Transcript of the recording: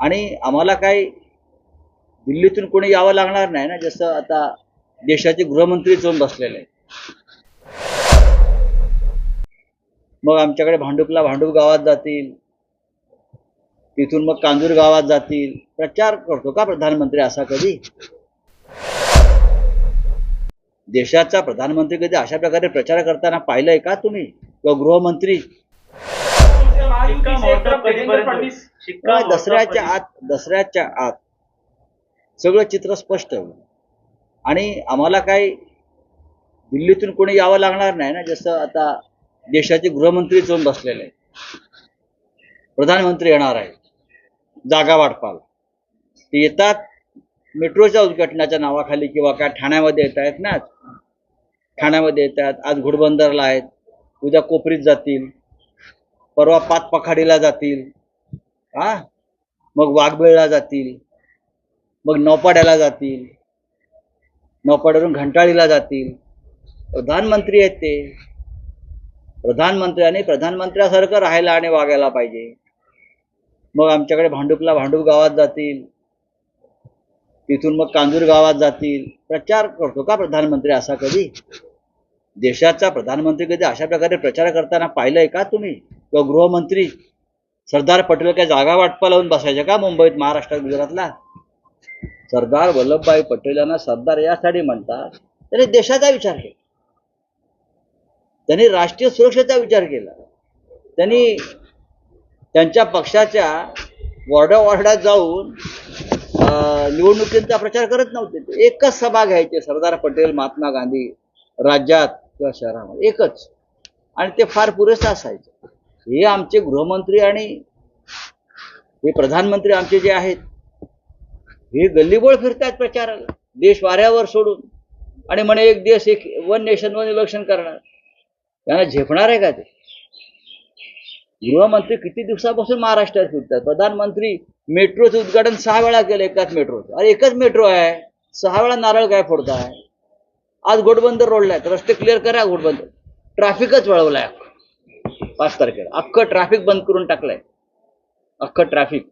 आणि आम्हाला काही दिल्लीतून कोणी यावं लागणार नाही ना जसं आता देशाचे गृहमंत्री जाऊन बसलेले मग आमच्याकडे भांडुपला भांडूप गावात जातील. तिथून मग कांजूर गावात जातील. प्रचार करतो का प्रधानमंत्री असा कधी? देशाचा प्रधानमंत्री कधी अशा प्रकारे प्रचार करताना पाहिलंय का तुम्ही? किंवा गृहमंत्री? तेव्हा दसऱ्याच्या आत दसऱ्याच्या आत. सगळं चित्र स्पष्ट. होईल आणि आम्हाला काही दिल्लीतून कोणी यावं लागणार नाही ना जसं आता देशाचे गृहमंत्री येऊन बसलेले आहेत. प्रधानमंत्री येणार आहे जागा वाटपाल. ते येतात मेट्रोच्या उद्घाटनाच्या नावाखाली किंवा काय ठाण्यामध्ये येत आहेत ना. ठाण्यामध्ये येतात आज घोडबंदरला आहेत. उद्या कोपरीत जातील. परवा पाच पखाडीला जातील. हा? मग वाघबेळला जातील. मग नौपाड्याला जातील. नौपाड्यावरून घंटाळीला जातील. प्रधानमंत्री आहेत ते. प्रधानमंत्र्याने प्रधानमंत्र्यासारखं राहायला आणि वागायला पाहिजे. मग आमच्याकडे भांडुपला भांडूप गावात जातील. तिथून मग कांजूर गावात जातील. प्रचार करतो का प्रधानमंत्री असा कधी? देशाचा प्रधानमंत्री कधी अशा प्रकारे प्रचार करताना पाहिलंय का तुम्ही? किंवा गृहमंत्री सरदार पटेल काय जागा वाटपा लावून बसायच्या का मुंबईत महाराष्ट्रात गुजरातला? सरदार वल्लभभाई पटेल यांना सरदार यासाठी म्हणतात त्यांनी देशाचा विचार केला. त्यांनी राष्ट्रीय सुरक्षेचा विचार केला. त्यांनी त्यांच्या पक्षाच्या वॉर्डावॉर्डात जाऊन निवडणुकींचा प्रचार करत नव्हते. ते एकच सभा घ्यायचे सरदार पटेल महात्मा गांधी राज्यात किंवा शहरामध्ये. एकच. आणि ते फार पुरेसं असायचं. हे आमचे गृहमंत्री आणि हे प्रधानमंत्री आमचे जे आहेत हे गल्लीबोळ फिरतात प्रचाराला. देश वाऱ्यावर सोडून. आणि म्हणे एक देश एक वन नेशन वन इलेक्शन करणार. त्यांना झेपणार आहे का ते? गृहमंत्री किती दिवसापासून महाराष्ट्रात फिरतात? प्रधानमंत्री मेट्रोचं उद्घाटन सहा वेळा केलं एकाच मेट्रोचं. अरे एकच मेट्रो आहे. सहा वेळा नारळ काय फोडताय. आज घोडबंदर रोडला आहेत. रस्ते क्लिअर करा घोडबंदर. ट्रॅफिकच वळवलाय. अख्खं. पाच तारखेला. अख्खं ट्रॅफिक बंद करून टाकलंय. अख्खं ट्रॅफिक